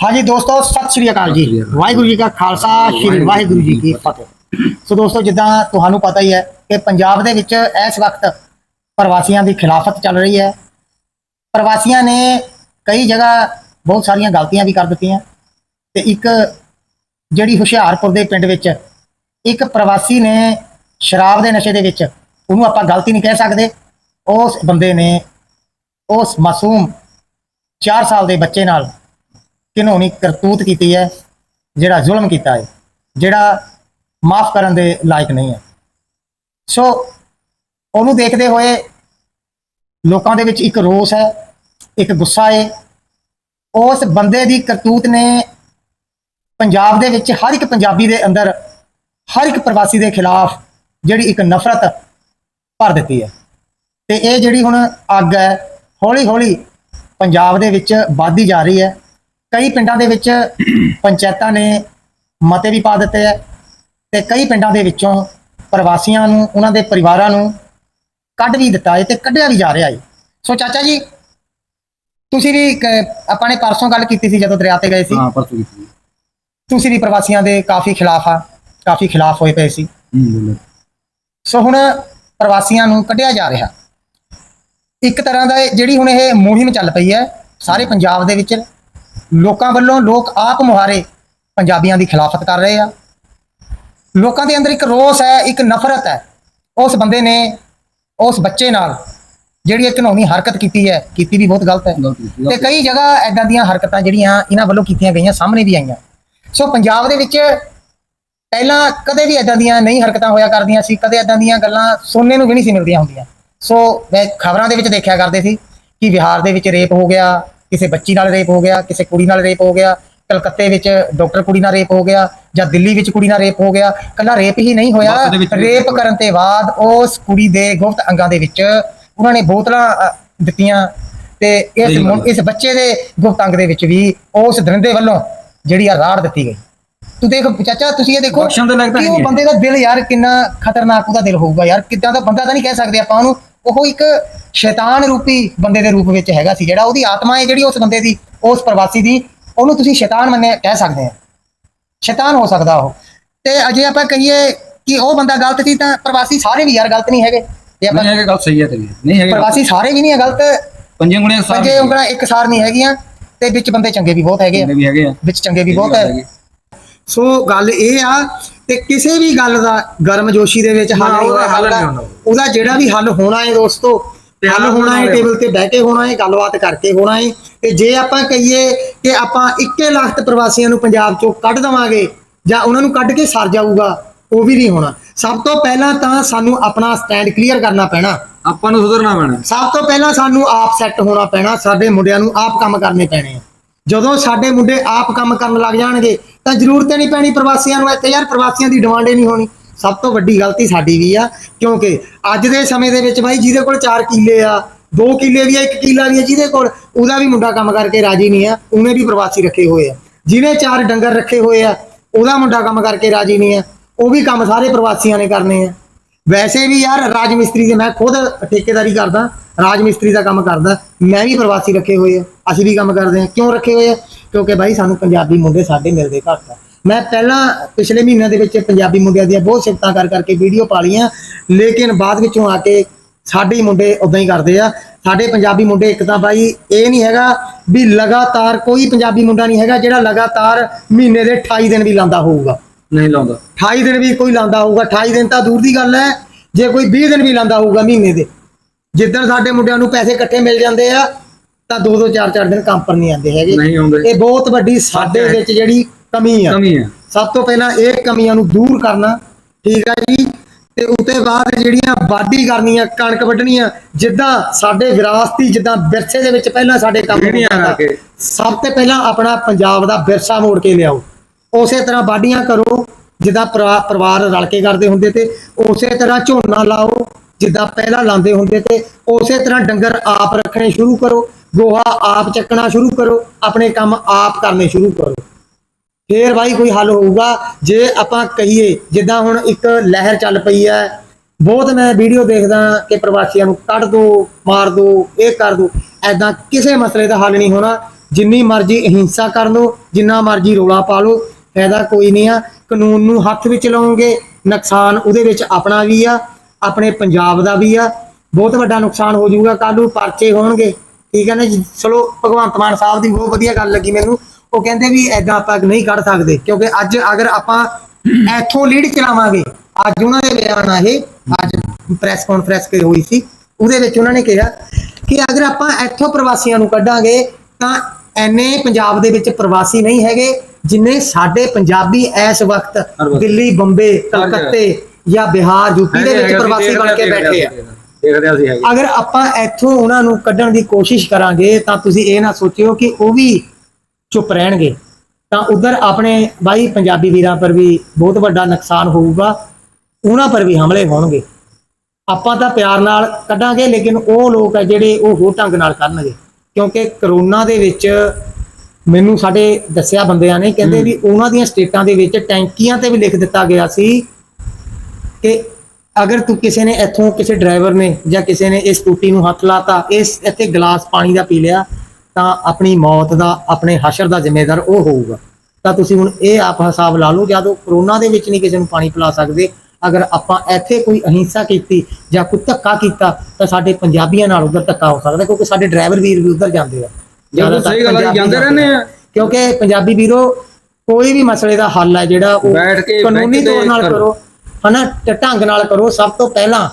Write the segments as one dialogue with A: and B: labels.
A: ਹਾਂਜੀ ਦੋਸਤੋ ਸਤਿ ਸ਼੍ਰੀ ਅਕਾਲ ਜੀ। ਵਾਹਿਗੁਰੂ ਜੀ ਕਾ ਖਾਲਸਾ ਸ਼੍ਰੀ ਵਾਹਿਗੁਰੂ ਜੀ ਕੀ ਫਤਿਹ। ਸੋ ਦੋਸਤੋ ਜਿੱਦਾਂ ਤੁਹਾਨੂੰ ਪਤਾ ਹੀ ਹੈ ਕਿ ਪੰਜਾਬ ਦੇ ਵਿੱਚ ਇਸ ਵਕਤ ਪ੍ਰਵਾਸੀਆਂ ਦੀ ਖਿਲਾਫਤ ਚੱਲ ਰਹੀ ਹੈ। ਪ੍ਰਵਾਸੀਆਂ ਨੇ ਕਈ ਜਗ੍ਹਾ ਬਹੁਤ ਸਾਰੀਆਂ ਗਲਤੀਆਂ ਵੀ ਕਰ ਦਿੱਤੀਆਂ। ਤੇ ਇੱਕ ਜਿਹੜੀ ਹੁਸ਼ਿਆਰਪੁਰ ਦੇ ਪਿੰਡ ਵਿੱਚ ਇੱਕ ਪ੍ਰਵਾਸੀ ਨੇ ਸ਼ਰਾਬ ਦੇ ਨਸ਼ੇ ਦੇ ਵਿੱਚ ਉਹਨੂੰ ਆਪਾਂ ਗਲਤੀ ਨਹੀਂ ਕਹਿ ਸਕਦੇ। ਉਸ ਬੰਦੇ ਨੇ ਉਸ ਮਾਸੂਮ 4 ਸਾਲ ਦੇ ਬੱਚੇ ਨਾਲ ਘਿਨੌਣੀ ਕਰਤੂਤ ਕੀਤੀ ਹੈ, ਜਿਹੜਾ ਜ਼ੁਲਮ ਕੀਤਾ ਹੈ, ਜਿਹੜਾ ਮਾਫ ਕਰਨ ਦੇ ਲਾਇਕ ਨਹੀਂ ਹੈ। ਸੋ ਉਹਨੂੰ ਦੇਖਦੇ ਹੋਏ ਲੋਕਾਂ ਦੇ ਵਿੱਚ ਇੱਕ ਰੋਸ ਹੈ, ਇੱਕ ਗੁੱਸਾ ਹੈ। ਉਸ ਬੰਦੇ ਦੀ ਕਰਤੂਤ ਨੇ ਪੰਜਾਬ ਦੇ ਵਿੱਚ ਹਰ ਇੱਕ ਪੰਜਾਬੀ ਦੇ ਅੰਦਰ, ਹਰ ਇੱਕ ਪ੍ਰਵਾਸੀ ਦੇ ਖਿਲਾਫ ਜਿਹੜੀ ਇੱਕ ਨਫ਼ਰਤ ਭਰ ਦਿੱਤੀ ਹੈ। ਤੇ ਇਹ ਜਿਹੜੀ ਹੁਣ ਅੱਗ ਹੈ ਹੌਲੀ ਹੌਲੀ ਪੰਜਾਬ ਦੇ ਵਿੱਚ ਵੱਧਦੀ ਜਾ ਰਹੀ ਹੈ। ਕਈ ਪਿੰਡਾਂ ਦੇ ਵਿੱਚ ਪੰਚਾਇਤਾਂ ਨੇ ਮਤੇ ਵੀ ਪਾ ਦਿੱਤੇ ਹੈ ਤੇ ਕਈ ਪਿੰਡਾਂ ਦੇ ਵਿੱਚੋਂ ਪ੍ਰਵਾਸੀਆਂ ਨੂੰ ਉਹਨਾਂ ਦੇ ਪਰਿਵਾਰਾਂ ਨੂੰ ਕੱਢ ਵੀ ਦਿੱਤਾ ਹੈ ਤੇ ਕੱਢਿਆ ਵੀ ਜਾ ਰਿਹਾ ਹੈ। ਸੋ ਚਾਚਾ ਜੀ ਤੁਸੀਂ ਵੀ ਆਪਾਂ ਨੇ ਪਰਸੋਂ ਗੱਲ ਕੀਤੀ ਸੀ ਜਦੋਂ ਦਰਿਆ ਤੇ ਗਏ ਸੀ।
B: ਹਾਂ ਪਰਸੋਂ ਕੀਤੀ
A: ਤੁਸੀਂ ਵੀ ਪ੍ਰਵਾਸੀਆਂ ਦੇ ਕਾਫੀ ਖਿਲਾਫ ਆ ਕਾਫੀ ਖਿਲਾਫ ਹੋਏ ਪਏ ਸੀ। ਸੋ ਹੁਣ ਪ੍ਰਵਾਸੀਆਂ ਨੂੰ ਕੱਢਿਆ ਜਾ ਰਿਹਾ। ਇੱਕ ਤਰ੍ਹਾਂ ਦਾ ਜਿਹੜੀ ਹੁਣ ਇਹ ਮੁਹਿੰਮ ਚੱਲ ਪਈ ਹੈ ਸਾਰੇ ਪੰਜਾਬ ਦੇ ਵਿੱਚ ਲੋਕਾਂ ਵੱਲੋਂ ਲੋਕ ਆਪ ਮੁਹਾਰੇ ਪੰਜਾਬੀਆਂ ਦੀ ਖਿਲਾਫਤ ਕਰ ਰਹੇ ਆ। ਲੋਕਾਂ ਦੇ ਅੰਦਰ ਇੱਕ ਰੋਸ ਹੈ ਇੱਕ ਨਫ਼ਰਤ ਹੈ। ਉਸ ਬੰਦੇ ਨੇ ਉਸ ਬੱਚੇ ਨਾਲ ਜਿਹੜੀ ਇੱਕ ਘਿਨੌਣੀ ਹਰਕਤ ਕੀਤੀ ਹੈ ਕੀਤੀ ਵੀ ਬਹੁਤ ਗਲਤ ਹੈ। ਤੇ ਕਈ ਜਗ੍ਹਾ ਐਦਾਂ ਦੀਆਂ ਹਰਕਤਾਂ ਜਿਹੜੀਆਂ ਇਹਨਾਂ ਵੱਲੋਂ ਕੀਤੀਆਂ ਗਈਆਂ ਸਾਹਮਣੇ ਵੀ ਆਈਆਂ। ਸੋ ਪੰਜਾਬ ਦੇ ਵਿੱਚ ਪਹਿਲਾਂ ਕਦੇ ਵੀ ਐਦਾਂ ਦੀਆਂ ਨਹੀਂ ਹਰਕਤਾਂ ਹੋਇਆ ਕਰਦੀਆਂ ਸੀ ਕਦੇ ਐਦਾਂ ਦੀਆਂ ਗੱਲਾਂ ਸੁਣਨੇ ਨੂੰ ਵੀ ਨਹੀਂ ਸੀ ਮਿਲਦੀਆਂ ਹੁੰਦੀਆਂ। ਸੋ ਮੈਂ ਖਬਰਾਂ ਦੇ ਵਿੱਚ ਦੇਖਿਆ ਕਰਦੇ ਸੀ ਕਿ ਬਿਹਾਰ ਦੇ ਵਿੱਚ ਰੇਪ ਹੋ ਗਿਆ ਕਿਸੇ ਬੱਚੀ ਨਾਲ ਰੇਪ ਹੋ ਗਿਆ ਕਿਸੇ ਕੁੜੀ ਨਾਲ ਰੇਪ ਹੋ ਗਿਆ ਕਲਕੱਤੇ ਵਿੱਚ ਡਾਕਟਰ ਕੁੜੀ ਨਾਲ ਰੇਪ ਹੋ ਗਿਆ ਜਾਂ ਦਿੱਲੀ ਵਿੱਚ ਕੁੜੀ ਨਾਲ ਰੇਪ ਹੋ ਗਿਆ ਕੱਲਾ ਰੇਪ ਹੀ ਨਹੀਂ ਹੋਇਆ ਰੇਪ ਕਰਨ ਤੇ ਬਾਅਦ ਉਸ ਕੁੜੀ ਦੇ ਗੁਪਤ ਅੰਗਾਂ ਦੇ ਵਿੱਚ ਉਹਨਾਂ ਨੇ ਬੋਤਲਾਂ ਦਿੱਤੀਆਂ ਤੇ ਇਸ। ਇਸ ਬੱਚੇ ਦੇ ਗੁਪਤ ਅੰਗ ਦੇ ਵਿੱਚ ਵੀ ਉਸ ਦਰਿੰਦੇ ਵੱਲੋਂ ਜਿਹੜੀ ਆ ਰਾੜ ਦਿੱਤੀ ਗਈ ਤੂੰ ਦੇਖ ਚਾਚਾ ਤੁਸੀਂ ਇਹ ਦੇਖੋ ਕਿ ਉਹ। ਬੰਦੇ ਦਾ ਦਿਲ ਯਾਰ ਕਿੰਨਾ ਖਤਰਨਾਕ ਉਹਦਾ ਦਿਲ ਹੋਊਗਾ ਯਾਰ ਕਿਦਾਂ ਦਾ ਬੰਦਾ ਤਾਂ ਨਹੀਂ ਕਹਿ ਸਕਦੇ ਆਪਾਂ ਉਹਨੂੰ ਉਹ ਇੱਕ ਸ਼ੈਤਾਨ ਰੂਪੀ ਬੰਦੇ ਦੇ ਰੂਪ ਵਿੱਚ ਹੈਗਾ ਸੀ ਜਿਹੜਾ ਉਹਦੀ ਆਤਮਾ ਹੈ ਜਿਹੜੀ ਉਸ ਬੰਦੇ ਦੀ ਉਸ ਪ੍ਰਵਾਸੀ ਦੀ ਉਹਨੂੰ ਤੁਸੀਂ ਸ਼ੈਤਾਨ ਮੰਨੇ ਕਹਿ ਸਕਦੇ ਆ। ਸ਼ੈਤਾਨ ਹੋ ਸਕਦਾ ਉਹ। ਤੇ ਅਜੇ ਆਪਾਂ ਕਹੀਏ ਕਿ ਉਹ ਬੰਦਾ ਗਲਤ ਸੀ ਤਾਂ ਪ੍ਰਵਾਸੀ ਸਾਰੇ ਵੀ ਯਾਰ ਗਲਤ ਨਹੀਂ ਹੈਗੇ। ਜੇ ਆਪਾਂ
B: ਨਹੀਂ ਹੈਗਾ ਗੱਲ ਸਹੀ ਹੈ ਤੇਰੀ ਨਹੀਂ ਹੈਗਾ
A: ਪ੍ਰਵਾਸੀ ਸਾਰੇ ਵੀ ਨਹੀਂ ਹੈ ਗਲਤ।
B: ਪੰਜੇ ਗੁਣੇ ਸਾਰੇ
A: ਪੰਜੇ ਉਂਗਲਾਂ ਇੱਕ ਸਾਰ ਨਹੀਂ ਹੈਗੀਆਂ ਤੇ ਵਿੱਚ ਬੰਦੇ ਚੰਗੇ ਵੀ ਬਹੁਤ ਹੈਗੇ ਆ।
B: ਵੀ ਹੈਗੇ ਆ।
A: ਵਿੱਚ ਚੰਗੇ ਵੀ ਬਹੁਤ ਹੈ। ਸੋ ਗੱਲ ਇਹ ਆ ਤੇ ਕਿਸੇ ਵੀ ਗੱਲ ਦਾ ਗਰਮਜੋਸ਼ੀ ਦੇ ਵਿੱਚ ਹੱਲ ਨਹੀਂ।
B: ਹੋਣਾ।
A: ਉਹਦਾ ਜਿਹੜਾ ਵੀ ਹੱਲ ਹੋਣਾ ਹੈ ਦੋਸਤੋ ਹੱਲ ਹੋਣਾ ਹੈ ਟੇਬਲ ਤੇ ਬਹਿ ਕੇ ਹੋਣਾ ਹੈ ਗੱਲਬਾਤ ਕਰਕੇ ਹੋਣਾ ਹੈ। ਤੇ ਜੇ ਆਪਾਂ ਕਹੀਏ ਕਿ ਆਪਾਂ 21 ਲੱਖ ਪ੍ਰਵਾਸੀਆਂ ਨੂੰ ਪੰਜਾਬ ਚੋਂ ਕੱਢ ਦਵਾਂਗੇ ਜਾਂ ਉਹਨਾਂ ਨੂੰ ਕੱਢ ਕੇ ਸਰ ਜਾਊਗਾ ਉਹ ਵੀ ਨਹੀਂ ਹੋਣਾ। ਸਭ ਤੋਂ ਪਹਿਲਾਂ ਤਾਂ ਸਾਨੂੰ ਆਪਣਾ ਸਟੈਂਡ ਕਲੀਅਰ ਕਰਨਾ ਪੈਣਾ।
B: ਆਪਾਂ ਨੂੰ ਸੁਧਰਨਾ ਪੈਣਾ।
A: ਸਭ ਤੋਂ ਪਹਿਲਾਂ ਸਾਨੂੰ ਆਪ ਸੈੱਟ ਹੋਣਾ ਪੈਣਾ ਸਾਡੇ ਮੁੰਡਿਆਂ ਨੂੰ ਆਪ ਕੰਮ ਕਰਨੇ ਪੈਣੇ ਆ। ਜਦੋਂ ਸਾਡੇ ਮੁੰਡੇ ਆਪ ਕੰਮ ਕਰਨ ਲੱਗ ਜਾਣਗੇ ਤਾਂ ਜ਼ਰੂਰਤ ਨਹੀਂ ਪੈਣੀ ਪ੍ਰਵਾਸੀਆਂ ਨੂੰ ਇੱਥੇ ਯਾਰ ਪ੍ਰਵਾਸੀਆਂ ਦੀ ਡਿਮਾਂਡ ਹੀ ਨਹੀਂ ਹੋਣੀ। ਸਭ ਤੋਂ ਵੱਡੀ ਗਲਤੀ ਸਾਡੀ ਵੀ ਆ, ਕਿਉਂਕਿ ਅੱਜ ਦੇ ਸਮੇਂ ਦੇ ਵਿੱਚ ਬਾਈ ਜਿਹਦੇ ਕੋਲ 4 ਕਿੱਲੇ ਆ 2 ਕਿੱਲੇ ਵੀ ਆ 1 ਕਿੱਲਾ ਵੀ ਆ ਜਿਹਦੇ ਕੋਲ, ਉਹਦਾ ਵੀ ਮੁੰਡਾ ਕੰਮ ਕਰਕੇ ਰਾਜੀ ਨਹੀਂ ਆ, ਉਹਨੇ ਵੀ ਪ੍ਰਵਾਸੀ ਰੱਖੇ ਹੋਏ ਆ। ਜਿਹਨੇ ਚਾਰ ਡੰਗਰ ਰੱਖੇ ਹੋਏ ਆ, ਉਹਦਾ ਮੁੰਡਾ ਕੰਮ ਕਰਕੇ ਰਾਜੀ ਨਹੀਂ ਆ, ਉਹ ਵੀ ਕੰਮ ਸਾਰੇ ਪ੍ਰਵਾਸੀਆਂ ਨੇ ਕਰਨੇ ਆ। ਵੈਸੇ ਵੀ ਯਾਰ ਰਾਜ ਮਿਸਤਰੀ ਦੇ ਮੈਂ ਖੁਦ ਠੇਕੇਦਾਰੀ ਕਰਦਾ ਰਾਜ ਮਿਸਤਰੀ ਦਾ ਕੰਮ ਕਰਦਾ, ਮੈਂ ਵੀ ਪ੍ਰਵਾਸੀ ਰੱਖੇ ਹੋਏ ਆ, ਅਸੀਂ ਵੀ ਕੰਮ ਕਰਦੇ ਆ। ਕਿਉਂ ਰੱਖੇ ਹੋਏ ਆ? ਕਿਉਂਕਿ ਬਾਈ ਸਾਨੂੰ ਪੰਜਾਬੀ ਮੁੰਡੇ ਸਾਡੇ ਮਿਲਦੇ ਘੱਟ ਆ। ਮੈਂ ਪਹਿਲਾਂ ਪਿਛਲੇ ਮਹੀਨਿਆਂ ਦੇ ਵਿੱਚ ਪੰਜਾਬੀ ਮੁੰਡਿਆਂ ਦੀਆਂ ਬਹੁਤ ਸਿਫਤਾਂ ਕਰ ਕਰਕੇ ਵੀਡੀਓ ਪਾ ਲਈਆਂ ਲੇਕਿਨ ਬਾਅਦ ਵਿੱਚੋਂ ਆ ਕੇ ਸਾਡੇ ਹੀ ਮੁੰਡੇ ਉਦਾਂ ਹੀ ਕਰਦੇ ਆ। ਸਾਡੇ ਪੰਜਾਬੀ ਮੁੰਡੇ ਇੱਕ ਤਾਂ ਬਾਈ ਇਹ ਨਹੀਂ ਹੈਗਾ ਵੀ ਲਗਾਤਾਰ ਕੋਈ ਪੰਜਾਬੀ ਮੁੰਡਾ ਨਹੀਂ ਹੈਗਾ ਜਿਹੜਾ ਲਗਾਤਾਰ ਮਹੀਨੇ ਦੇ 28 ਦਿਨ ਵੀ ਲਾਂਦਾ ਹੋਊਗਾ।
B: ਨਹੀਂ ਲਾਉਂਦਾ।
A: 28 ਦਿਨ ਵੀ ਕੋਈ ਲਾਂਦਾ ਹੋਊਗਾ 28 ਦਿਨ ਤਾਂ ਦੂਰ ਦੀ ਗੱਲ ਹੈ ਜੇ ਕੋਈ 20 ਦਿਨ ਵੀ ਲਾਂਦਾ ਹੋਊਗਾ ਮਹੀਨੇ ਦੇ। ਜਿੱਦਣ ਸਾਡੇ ਮੁੰਡਿਆਂ ਨੂੰ ਪੈਸੇ ਇਕੱਠੇ ਮਿਲ ਜਾਂਦੇ ਆ ਤਾਂ ਦੋ ਦੋ ਚਾਰ ਚਾਰ ਦਿਨ ਕੰਮ ਪਰ ਨਹੀਂ ਆਉਂਦੇ ਹੈਗੇ। ਇਹ ਬਹੁਤ ਵੱਡੀ ਸਾਡੇ ਵਿੱਚ ਜਿਹੜੀ ਕਮੀ ਆ
B: ਕਮੀ ਹੈ
A: ਸਭ ਤੋਂ ਪਹਿਲਾਂ ਇਹ ਕਮੀਆਂ ਨੂੰ ਦੂਰ ਕਰਨਾ ਠੀਕ ਆ ਜੀ? ਤੇ ਉਤੇ ਬਾਅਦ ਜਿਹੜੀਆਂ ਵਾਢੀ ਕਰਨੀਆਂ ਕਣਕ ਵੱਢਣੀਆਂ ਜਿੱਦਾਂ ਸਾਡੇ ਵਿਰਾਸਤੀ ਜਿੱਦਾਂ ਵਿਰਸੇ ਦੇ ਵਿੱਚ ਪਹਿਲਾਂ ਸਾਡੇ ਕੰਮ ਹੁੰਦਾ। ਸਭ ਤੋਂ ਪਹਿਲਾਂ ਆਪਣਾ ਪੰਜਾਬ ਦਾ ਵਿਰਸਾ ਮੋੜ ਕੇ ਲਿਆਓ। ਉਸੇ ਤਰ੍ਹਾਂ ਵਾਢੀਆਂ ਕਰੋ ਜਿੱਦਾਂ ਪਰਿਵਾ- ਪਰਿਵਾਰ ਰਲ ਕੇ ਕਰਦੇ ਹੁੰਦੇ ਤੇ ਉਸੇ ਤਰ੍ਹਾਂ ਝੋਨਾ ਲਾਓ ਜਿੱਦਾਂ ਪਹਿਲਾਂ ਲਾਉਂਦੇ ਹੁੰਦੇ ਤੇ ਉਸੇ ਤਰ੍ਹਾਂ ਡੰਗਰ ਆਪ ਰੱਖਣੇ ਸ਼ੁਰੂ ਕਰੋ ਗੋਹਾ ਆਪ ਚੱਕਣਾ ਸ਼ੁਰੂ ਕਰੋ ਆਪਣੇ ਕੰਮ ਆਪ ਕਰਨੇ ਸ਼ੁਰੂ ਕਰੋ। ਫੇਰ ਭਾਈ ਕੋਈ ਹੱਲ ਹੋਊਗਾ, ਜੇ ਆਪਾਂ ਕਹੀਏ, ਜਿੱਦਾਂ ਹੁਣ ਇੱਕ ਲਹਿਰ ਚੱਲ ਪਈ ਹੈ, ਬਹੁਤ ਮੈਂ ਵੀਡੀਓ ਦੇਖਦਾ ਕਿ ਪ੍ਰਵਾਸੀਆਂ ਨੂੰ ਕੱਢ ਦੋ, ਮਾਰ ਦੋ, ਇਹ ਕਰ ਦੋ ਐਦਾਂ ਕਿਸੇ ਮਸਲੇ ਦਾ ਹੱਲ ਨਹੀਂ ਹੋਣਾ। ਜਿੰਨੀ ਮਰਜ਼ੀ ਅਹਿੰਸਾ ਕਰ ਲਓ, ਜਿੰਨਾ ਮਰਜ਼ੀ ਰੋਲਾ ਪਾ ਲਓ, ਫਾਇਦਾ ਕੋਈ ਨਹੀਂ ਆ। ਕਾਨੂੰਨ ਨੂੰ ਹੱਥ ਵਿੱਚ ਲਓਗੇ, ਨੁਕਸਾਨ ਉਹਦੇ ਵਿੱਚ ਆਪਣਾ ਵੀ ਆ, ਆਪਣੇ ਪੰਜਾਬ ਦਾ ਵੀ ਆ। ਬਹੁਤ ਵੱਡਾ ਨੁਕਸਾਨ ਹੋ ਜਾਊਗਾ, ਕੱਲ੍ਹ ਨੂੰ ਪਰਚੇ ਹੋਣਗੇ। ਠੀਕ ਹੈ ਨਾ ਜੀ? ਚਲੋ, ਭਗਵੰਤ ਮਾਨ ਸਾਹਿਬ ਦੀ ਬਹੁਤ ਵਧੀਆ ਗੱਲ ਲੱਗੀ ਮੈਨੂੰ। ਉਹ ਕਹਿੰਦੇ ਵੀ ਐਦਾਂ ਆਪਾਂ ਨਹੀਂ ਕੱਢ ਸਕਦੇ ਕਿਉਂਕਿ ਅੱਜ ਅਗਰ ਆਪਾਂ ਇੱਥੋਂ ਲੀਡ ਚਲਾਵਾਂਗੇ ਅੱਜ ਉਹਨਾਂ ਦੇ ਬਿਆਨ ਆ ਇਹ ਅੱਜ ਪ੍ਰੈਸ ਕਾਨਫਰੰਸ ਕੇ ਹੋਈ ਸੀ ਉਹਦੇ ਵਿੱਚ ਉਹਨਾਂ ਨੇ ਕਿਹਾ ਕਿ ਅਗਰ ਆਪਾਂ ਇੱਥੋਂ ਪ੍ਰਵਾਸੀਆਂ ਨੂੰ ਕੱਢਾਂਗੇ ਤਾਂ ਐਨੇ ਪੰਜਾਬ ਦੇ ਵਿੱਚ ਪ੍ਰਵਾਸੀ ਨਹੀਂ ਹੈਗੇ ਜਿੰਨੇ ਸਾਡੇ ਪੰਜਾਬੀ ਇਸ ਵਕਤ। ਦਿੱਲੀ ਬੰਬੇ ਕਲਕੱਤੇ ਜਾਂ ਬਿਹਾਰ ਯੂਪੀ ਦੇ ਵਿੱਚ ਪ੍ਰਵਾਸੀ ਬਣ ਕੇ ਬੈਠੇ ਆ
B: ਦੇਖਦੇ ਅਸੀਂ ਹੈਗੇ
A: ਅਗਰ ਆਪਾਂ ਇੱਥੋਂ ਉਹਨਾਂ ਨੂੰ ਕੱਢਣ ਦੀ ਕੋਸ਼ਿਸ਼ ਕਰਾਂਗੇ ਤਾਂ ਤੁਸੀਂ ਇਹ ਨਾ ਸੋਚਿਓ ਕਿ ਉਹ ਵੀ ਚੁੱਪ ਰਹਿਣਗੇ ਤਾਂ ਉਧਰ ਆਪਣੇ ਬਾਈ ਪੰਜਾਬੀ ਵੀਰਾਂ ਪਰ ਵੀ ਬਹੁਤ ਵੱਡਾ ਨੁਕਸਾਨ ਹੋਊਗਾ ਉਹਨਾਂ ਪਰ ਵੀ ਹਮਲੇ ਹੋਣਗੇ। ਆਪਾਂ ਤਾਂ ਪਿਆਰ ਨਾਲ ਕੱਢਾਂਗੇ ਲੇਕਿਨ ਉਹ ਲੋਕ ਆ ਜਿਹੜੇ ਉਹ ਹੋਰ ਢੰਗ ਨਾਲ ਕਰਨਗੇ ਕਿਉਂਕਿ ਕਰੋਨਾ ਦੇ ਵਿੱਚ ਮੈਨੂੰ ਸਾਡੇ ਦੱਸਿਆ ਬੰਦਿਆਂ ਨੇ ਕਹਿੰਦੇ ਵੀ ਉਹਨਾਂ ਦੀਆਂ ਸਟੇਟਾਂ ਦੇ ਵਿੱਚ ਟੈਂਕੀਆਂ ਤੇ ਵੀ ਲਿਖ ਦਿੱਤਾ ਗਿਆ ਸੀ ਕਿ ਅਗਰ ਤੂੰ ਕਿਸੇ ਨੇ ਇੱਥੋਂ ਕਿਸੇ ਡਰਾਈਵਰ ਨੇ ਜਾਂ ਕਿਸੇ ਨੇ ਇਸ ਟੂਟੀ ਨੂੰ ਹੱਥ ਲਾਤਾ ਇਸ ਇੱਥੇ ਗਲਾਸ ਪਾਣੀ ਦਾ ਪੀ ਲਿਆ ਤਾਂ ਆਪਣੀ ਮੌਤ ਦਾ ਆਪਣੇ ਹਸ਼ਰ ਦਾ ਜ਼ਿੰਮੇਦਾਰ ਉਹ ਹੋਊਗਾ। ਤਾਂ ਤੁਸੀਂ ਹੁਣ ਇਹ ਆਪ ਹਿਸਾਬ ਲਾ ਲਓ ਜਦੋਂ ਕਰੋਨਾ ਦੇ ਵਿੱਚ ਨਹੀਂ ਕਿਸੇ ਨੂੰ ਪਾਣੀ ਪਿਲਾ ਸਕਦੇ। ਅਗਰ ਆਪਾਂ ਇੱਥੇ ਕੋਈ ਅਹਿੰਸਾ ਕੀਤੀ ਜਾਂ ਕੋਈ ਧੱਕਾ ਕੀਤਾ ਤਾਂ ਸਾਡੇ ਪੰਜਾਬੀਆਂ ਨਾਲ ਉਧਰ ਧੱਕਾ ਹੋ ਸਕਦਾ ਕਿਉਂਕਿ ਸਾਡੇ ਡਰਾਈਵਰ ਵੀਰ ਵੀ ਉਧਰ ਜਾਂਦੇ ਆ।
B: ਜਦੋਂ ਸਹੀ ਗੱਲ
A: ਪੰਜਾਬੀ
B: ਜਾਂਦੇ ਰਹਿੰਦੇ ਆ।
A: ਕਿਉਂਕਿ ਪੰਜਾਬੀ ਵੀਰੋ ਕੋਈ ਵੀ ਮਸਲੇ ਦਾ ਹੱਲ ਹੈ ਜਿਹੜਾ ਉਹ ਕਾਨੂੰਨੀ ਤੌਰ ਨਾਲ
B: ਕਰੋ।
A: ਹਨਾ ਢੰਗ ਨਾਲ ਕਰੋ। ਸਭ ਤੋਂ ਪਹਿਲਾਂ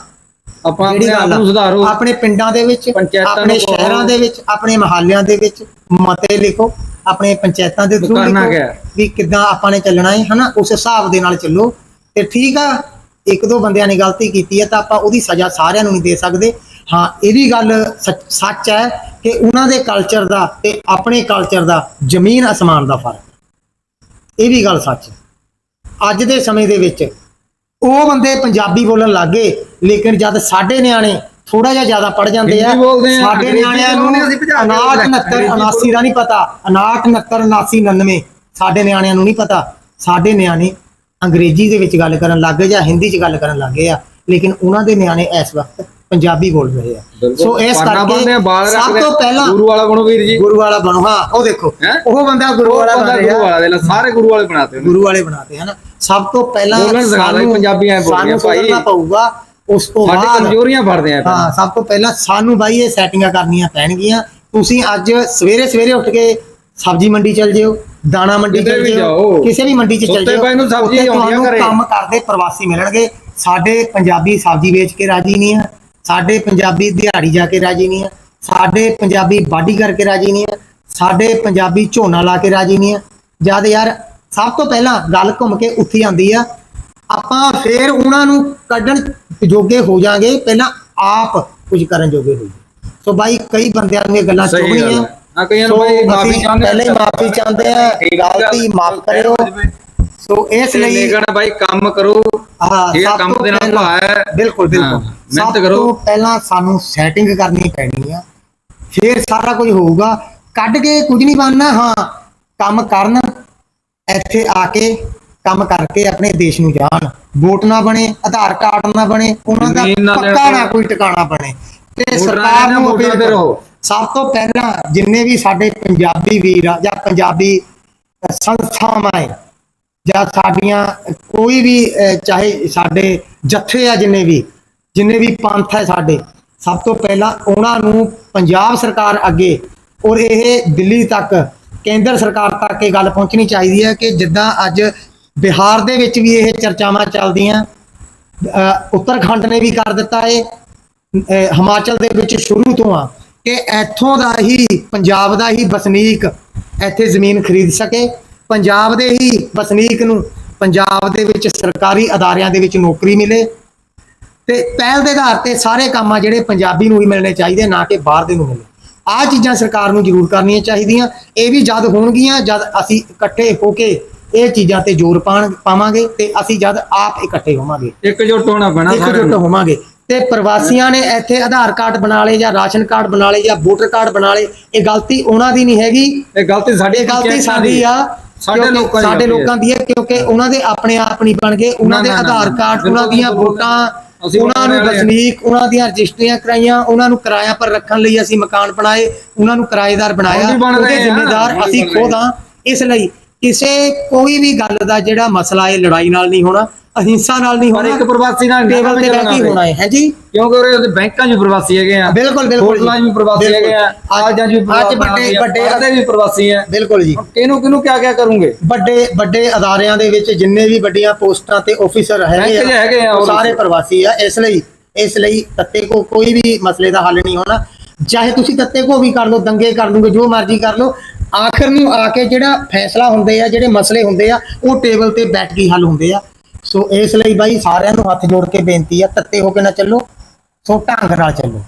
B: ਆਪਾਂ
A: ਜਿਹੜੀ
B: ਆਪਣੇ ਆਪ
A: ਗੱਲ ਆ,
B: ਨੂੰ ਸੁਧਾਰੋ
A: ਆਪਣੇ ਪਿੰਡਾਂ ਦੇ ਵਿੱਚ
B: ਪੰਚਾਇਤਾਂ
A: ਆਪਣੇ
B: ਨੂੰ ਕਹੋ।
A: ਸ਼ਹਿਰਾਂ ਦੇ ਵਿੱਚ ਆਪਣੇ ਮਹੱਲਿਆਂ ਦੇ ਵਿੱਚ ਮਤੇ ਲਿਖੋ ਆਪਣੇ ਪੰਚਾਇਤਾਂ ਦੇ
B: ਵੀ
A: ਥਰੂ
B: ਕਰਨਾ
A: ਲਿਖੋ
B: ਹੈ।
A: ਵੀ ਕਿੱਦਾਂ ਆਪਾਂ ਨੇ ਚੱਲਣਾ ਹੈ ਹਨਾ ਉਸ ਹਿਸਾਬ ਦੇ ਨਾਲ ਚੱਲੋ ਤੇ ਠੀਕ ਆ ਇੱਕ ਦੋ ਬੰਦਿਆਂ ਨੇ ਗਲਤੀ ਕੀਤੀ ਹੈ ਤਾਂ ਆਪਾਂ ਉਹਦੀ ਸਜ਼ਾ ਸਾਰਿਆਂ ਨੂੰ ਨਹੀਂ ਦੇ ਸਕਦੇ ਹਾਂ ਇਹ ਵੀ ਗੱਲ ਸੱਚ ਸੱਚ ਹੈ ਕਿ ਉਹਨਾਂ ਦੇ ਕਲਚਰ ਦਾ ਤੇ ਆਪਣੇ ਕਲਚਰ ਦਾ ਜ਼ਮੀਨ ਅਸਮਾਨ ਦਾ ਫ਼ਰਕ। ਇਹ ਵੀ ਗੱਲ ਸੱਚ ਹੈ ਅੱਜ ਦੇ ਸਮੇਂ ਦੇ ਵਿੱਚ ਉਹ ਬੰਦੇ ਪੰਜਾਬੀ ਬੋਲਣ ਲੱਗੇ ਲੇਕਿਨ ਜਦ ਸਾਡੇ ਨਿਆਣੇ ਥੋੜਾ ਜਿਹਾ ਜ਼ਿਆਦਾ ਪੜ ਜਾਂਦੇ ਆ ਸਾਡੇ ਨਿਆਣਿਆਂ ਨੂੰ
B: ਬੋਲਦੇ ਆ, ਅਸੀਂ ਭਜਾ ਕੇ
A: 59
B: ਅੰਗਰੇਜ਼ੀ
A: 69 79 ਦਾ ਨਹੀਂ ਪਤਾ 59 69 79 99 ਸਾਡੇ ਨਿਆਣਿਆਂ ਨੂੰ ਨਹੀਂ ਪਤਾ। ਸਾਡੇ ਨਿਆਣੇ ਅੰਗਰੇਜ਼ੀ ਦੇ ਵਿੱਚ ਗੱਲ ਕਰਨ ਲੱਗ ਗਏ ਜਾਂ ਹਿੰਦੀ 'ਚ ਗੱਲ ਕਰਨ ਲੱਗ ਗਏ ਆ। ਲੇਕਿਨ ਉਹਨਾਂ ਦੇ ਨਿਆਣੇ ਇਸ ਵਕਤ ਪੰਜਾਬੀ ਬੋਲ ਰਹੇ ਆ। ਸੋ ਇਸ ਕਰਕੇ
B: ਬਾਲ
A: ਸਭ। ਤੋਂ ਪਹਿਲਾਂ
B: ਗੁਰੂ ਵਾਲਾ ਬਣੋ ਵੀਰ ਜੀ।
A: ਗੁਰੂ ਵਾਲਾ ਬਣੋ ਹਾਂ ਉਹ ਦੇਖੋ? ਉਹ ਬੰਦਾ ਗੁਰੂ ਵਾਲਾ ਬਣ
B: ਗੁਰੂ
A: ਰਿਹਾ।
B: ਵਾਲਾ ਦੇ ਲੈ ਸਾਰੇ ਗੁਰੂ ਵਾਲੇ ਬਣਾਤੇ
A: ਗੁਰੂ ਵਾਲੇ ਬਣਾਤੇ ਹਨ। ਸਭ ਤੋਂ ਪਹਿਲਾਂ
B: ਦਿਓ, ਪੰਜਾਬੀ ਐਂ
A: ਸਾਨੂੰ
B: ਭਾਈ।
A: ਸੁਧਰਨਾ ਪਊਗਾ ਉਸ ਤੋਂ
B: ਸਾਡੀ
A: ਬਾਅਦ
B: ਕਮਜ਼ੋਰੀਆਂ ਫੜਦੇ ਆ
A: ਹਾਂ ਸਭ ਤੋਂ ਪਹਿਲਾਂ ਸਾਨੂੰ ਬਾਈ ਇਹ ਸੈਟਿੰਗਾਂ ਕਰਨੀਆਂ ਪੈਣਗੀਆਂ। ਤੁਸੀਂ ਅੱਜ ਸਵੇਰੇ ਸਵੇਰੇ ਉੱਠ ਕੇ ਸਬਜ਼ੀ ਮੰਡੀ ਚਲ ਜਿਓ ਦਾਣਾ ਮੰਡੀ ਚਲ ਜਿਓ। ਕਿਸੇ ਵੀ ਮੰਡੀ 'ਚ ਚਲ ਜਿਓ
B: ਪਏ ਨੂੰ ਸਬਜ਼ੀ
A: ਉੱਥੇ
B: ਆਉਂਦੀ
A: ਤੁਹਾਨੂੰ। ਕੰਮ ਕਰਦੇ ਪ੍ਰਵਾਸੀ ਮਿਲਣਗੇ। ਸਾਡੇ ਪੰਜਾਬੀ ਸਬਜ਼ੀ ਵੇਚ ਕੇ ਰਾਜੀ ਨਹੀਂ ਆ। ਸਾਡੇ ਪੰਜਾਬੀ ਦਿਹਾੜੀ ਜਾ ਕੇ ਰਾਜੀ ਨਹੀਂ ਆ। ਸਾਡੇ ਪੰਜਾਬੀ ਬਾਡੀ ਕਰਕੇ ਰਾਜੀ ਨਹੀਂ ਆ। ਸਾਡੇ ਪੰਜਾਬੀ ਝੋਨਾ ਲਾ ਕੇ ਰਾਜੀ ਨਹੀਂ ਆ। ਜਦ ਯਾਰ ਸਭ ਤੋਂ ਪਹਿਲਾਂ ਗੱਲ ਘੁੰਮ ਕੇ ਉੱਥੇ ਆਂਦੀ ਆ। ਆਪਾਂ ਫੇਰ ਉਹਨਾਂ ਨੂੰ ਕੱਢਣ ਜੋਗੇ ਹੋ ਜਾਾਂਗੇ ਪਹਿਲਾਂ ਆਪ ਕੁਝ ਕਰਨ ਜੋਗੇ ਹੋ। ਸੋ ਬਾਈ ਕਈ ਬੰਦਿਆਂ ਨੂੰ ਇਹ ਗੱਲਾਂ ਚੁਭਣੀਆਂ।
B: ਹਾਂ, ਕਈਆਂ ਨੂੰ ਬਾਈ ਮਾਫ਼ੀ ਚਾਹੁੰਦੇ ਆ।
A: ਪਹਿਲੇ ਹੀ ਮਾਫੀ ਚਾਹੁੰਦੇ ਆ ਗਲਤੀ ਮਾਫ ਕਰਿਓ ਸੋ ਇਸ ਲਈ
B: ਲੇਕਿਨ ਭਾਈ ਕੰਮ ਕਰੋ
A: ਹਾਂ
B: ਇਹ ਕੰਮ ਦੇ ਨਾਲ ਹੈ।
A: ਬਿਲਕੁਲ ਬਿਲਕੁਲ
B: ਮਿਹਨਤ ਕਰੋ।
A: ਪਹਿਲਾਂ ਸਾਨੂੰ ਸੈਟਿੰਗ ਕਰਨੀ ਪੈਣੀ ਆ ਫਿਰ ਸਾਰਾ ਕੁਝ ਹੋਊਗਾ ਕੱਢ ਕੇ ਕੁਝ ਨਹੀਂ ਬਣਨਾ ਹਾਂ ਕੰਮ ਕਰਨ ਇੱਥੇ ਆ ਕੇ ਕੰਮ ਕਰਕੇ ਆਪਣੇ ਦੇਸ਼ ਨੂੰ ਜਾਣ ਵੋਟ ਨਾ ਬਣੇ ਆਧਾਰ ਕਾਰਡ ਨਾ ਬਣੇ ਉਹਨਾਂ ਦਾ ਪੱਕਾ ਨਾ। ਕੋਈ ਟਿਕਾਣਾ ਬਣੇ ਤੇ ਸਰਕਾਰ ਨੂੰ appeal ਕਰੋ। ਸਭ ਤੋਂ ਪਹਿਲਾਂ ਜਿੰਨੇ ਵੀ ਸਾਡੇ ਪੰਜਾਬੀ ਵੀਰ ਆ ਜਾਂ ਪੰਜਾਬੀ ਸੰਸਥਾਵਾਂ ਹੈ ਜਾਂ ਸਾਡੀਆਂ ਕੋਈ ਵੀ ਚਾਹੇ ਸਾਡੇ ਜੱਥੇ ਆ ਜਿੰਨੇ ਵੀ ਜਿੰਨੇ ਵੀ ਪੰਥ ਹੈ ਸਾਡੇ ਸਭ ਤੋਂ ਪਹਿਲਾਂ ਉਹਨਾਂ ਨੂੰ ਪੰਜਾਬ ਸਰਕਾਰ ਅੱਗੇ ਔਰ ਇਹ ਦਿੱਲੀ ਤੱਕ ਕੇਂਦਰ ਸਰਕਾਰ ਤੱਕ ਇਹ ਗੱਲ ਪਹੁੰਚਣੀ ਚਾਹੀਦੀ ਹੈ ਕਿ ਜਿੱਦਾਂ ਅੱਜ ਬਿਹਾਰ ਦੇ ਵਿੱਚ ਵੀ ਇਹ ਚਰਚਾਵਾਂ ਚੱਲਦੀਆਂ। ਉੱਤਰਾਖੰਡ ਨੇ ਵੀ ਕਰ ਦਿੱਤਾ ਇਹ। ਹਿਮਾਚਲ ਦੇ ਵਿੱਚ ਸ਼ੁਰੂ ਤੋਂ ਆ ਕਿ ਇੱਥੋਂ ਦਾ ਹੀ, ਪੰਜਾਬ ਦਾ ਹੀ ਵਸਨੀਕ ਇੱਥੇ ਜ਼ਮੀਨ ਖਰੀਦ ਸਕੇ। ਪੰਜਾਬ ਦੇ ਹੀ ਵਸਨੀਕ ਨੂੰ ਪੰਜਾਬ ਦੇ ਵਿੱਚ ਸਰਕਾਰੀ ਅਦਾਰਿਆਂ ਦੇ ਵਿੱਚ ਨੌਕਰੀ ਮਿਲੇ। ਤੇ ਪਹਿਲ ਦੇ ਆਧਾਰ ਤੇ ਸਾਰੇ ਕੰਮ ਆ ਜਿਹੜੇ ਪੰਜਾਬੀ ਨੂੰ ਹੀ ਮਿਲਣੇ ਚਾਹੀਦੇ, ਨਾ ਕਿ ਬਾਹਰ ਦੇ ਨੂੰ ਮਿਲੇ। ਆਹ ਚੀਜ਼ਾਂ ਸਰਕਾਰ ਨੂੰ ਜ਼ਰੂਰ ਕਰਨੀਆਂ ਚਾਹੀਦੀਆਂ। ਇਹ ਵੀ ਜਦ ਹੋਣਗੀਆਂ, ਜਦ ਅਸੀਂ ਇਕੱਠੇ ਹੋ ਕੇ ਇਹ ਚੀਜ਼ਾਂ ਤੇ ਜ਼ੋਰ ਪਾਣ ਪਾਵਾਂਗੇ ਤੇ ਅਸੀਂ ਜਦ ਆਪ ਇਕੱਠੇ ਹੋਵਾਂਗੇ।
B: ਇਕਜੁੱਟ ਹੋਣਾ ਪੈਣਾ ਸਾਰਿਆਂ
A: ਇਕਜੁੱਟ
B: ਨੂੰ।
A: ਹੋਵਾਂਗੇ। ਤੇ ਪ੍ਰਵਾਸੀਆਂ ਨੇ ਇੱਥੇ ਆਧਾਰ ਕਾਰਡ ਬਣਾ ਲਏ ਜਾਂ ਰਾਸ਼ਨ ਕਾਰਡ ਬਣਾ ਲਏ ਜਾਂ ਵੋਟਰ ਕਾਰਡ ਬਣਾ ਲਏ ਇਹ ਗਲਤੀ ਉਹਨਾਂ ਦੀ ਨਹੀਂ ਹੈਗੀ।
B: ਇਹ ਗਲਤੀ ਸਾਡੀ
A: ਇਹ ਗਲਤੀ ਸਾਡੀ ਆ
B: ਸਾਡੇ
A: ਕਿਉਂਕਿ
B: ਲੋਕਾਂ ਦੀ
A: ਸਾਡੇ। ਲੋਕਾਂ ਦੀ ਹੈ ਕਿਉਂਕਿ ਉਹਨਾਂ ਦੇ ਆਪਣੇ ਆਪ ਨਹੀਂ ਬਣ ਗਏ। ਉਹਨਾਂ
B: ਨਾ,
A: ਦੇ
B: ਨਾ, ਨਾ,
A: ਆਧਾਰ ਕਾਰਡ
B: ਬਿਲਕੁਲ,
A: ਉਹਨਾਂ ਦੀਆਂ
B: ਬਿਲਕੁਲ।
A: ਵੋਟਾਂ
B: ਅਸੀਂ
A: ਉਹਨਾਂ ਨੂੰ। ਵਸਨੀਕ ਉਹਨਾਂ ਦੀਆਂ ਰਜਿਸਟਰੀਆਂ ਕਰਾਈਆਂ ਉਹਨਾਂ ਨੂੰ ਕਿਰਾਇਆ ਪਰ ਰੱਖਣ ਲਈ ਅਸੀਂ ਮਕਾਨ ਬਣਾਏ ਉਹਨਾਂ ਨੂੰ ਕਿਰਾਏਦਾਰ ਬਣਾਇਆ।
B: ਹੁਣ ਵੀ ਬਣ ਰਹੇ
A: ਉਹਦੇ
B: ਆ,
A: ਜ਼ਿੰਮੇਦਾਰ
B: ਹੁਣ ਵੀ
A: ਅਸੀਂ
B: ਬਣ ਰਹੇ
A: ਖੁਦ ਹਾਂ। ਇਸ ਲਈ ਕਿਸੇ ਕੋਈ ਵੀ ਗੱਲ ਦਾ ਜਿਹੜਾ ਮਸਲਾ ਹੈ ਲੜਾਈ ਨਾਲ ਨਹੀਂ ਹੋਣਾ ਅਹਿੰਸਾ ਨਾਲ ਨਹੀਂ
B: ਪਰ
A: ਹੋਣਾ
B: ਇੱਕ ਪ੍ਰਵਾਸੀ ਨਾਲ
A: ਟੇਬਲ ਤੇ ਬੈਠ ਕੇ ਹੋਣਾ ਹੈ ਹੈ ਜੀ?
B: ਕਿਉਂਕਿ ਉਹਦੇ ਬੈਂਕਾਂ 'ਚ ਪ੍ਰਵਾਸੀ ਹੈਗੇ ਆ।
A: ਬਿਲਕੁਲ ਬਿਲਕੁਲ
B: ਹੋਟਲਾਂ 'ਚ ਵੀ ਪ੍ਰਵਾਸੀ। ਹੈਗੇ ਆ। ਕਾਲਜਾਂ 'ਚ ਵੀ
A: ਅੱਜ ਵੱਡੇ ਵੱਡੇ
B: ਵੱਡੇ ਵੀ ਪ੍ਰਵਾਸੀ ਆ।
A: ਬਿਲਕੁਲ ਜੀ।
B: ਕਿਹਨੂੰ ਕਿਹਨੂੰ ਕਿਆ ਕਿਆ ਕਰੂੰਗੇ?
A: ਵੱਡੇ ਵੱਡੇ ਅਦਾਰਿਆਂ ਦੇ ਵਿੱਚ ਜਿੰਨੇ ਵੀ ਵੱਡੀਆਂ ਪੋਸਟਾਂ ਤੇ ਆਫੀਸਰ ਹੈਗੇ
B: ਆ
A: ਸਾਰੇ ਪ੍ਰਵਾਸੀ ਆ। ਇਸ ਲਈ ਇਸ ਲਈ ਤੱਤੇ ਕੋ ਕੋਈ ਵੀ ਮਸਲੇ ਦਾ ਹੱਲ ਨਹੀਂ ਹੋਣਾ। ਚਾਹੇ ਤੁਸੀਂ ਤੱਤੇ ਕੋ ਵੀ ਕਰ ਲਓ ਦੰਗੇ ਕਰ ਲਓਗੇ ਜੋ ਮਰਜ਼ੀ ਕਰ ਲਓ ਆਖਰ ਨੂੰ ਆ ਕੇ ਜਿਹੜਾ ਫੈਸਲਾ ਹੁੰਦੇ ਆ, ਜਿਹੜੇ ਮਸਲੇ ਹੁੰਦੇ ਆ, ਉਹ ਟੇਬਲ ਤੇ ਬੈਠ ਕੇ ਹੱਲ ਹੁੰਦੇ ਆ। ਸੋ ਇਸ ਲਈ ਬਾਈ ਸਾਰਿਆਂ ਨੂੰ ਹੱਥ ਜੋੜ ਕੇ ਬੇਨਤੀ ਆ, ਤੱਤੇ ਹੋ ਕੇ ਨਾ ਚੱਲੋ, ਸੋ ਢੰਗ ਨਾਲ ਚੱਲੋ।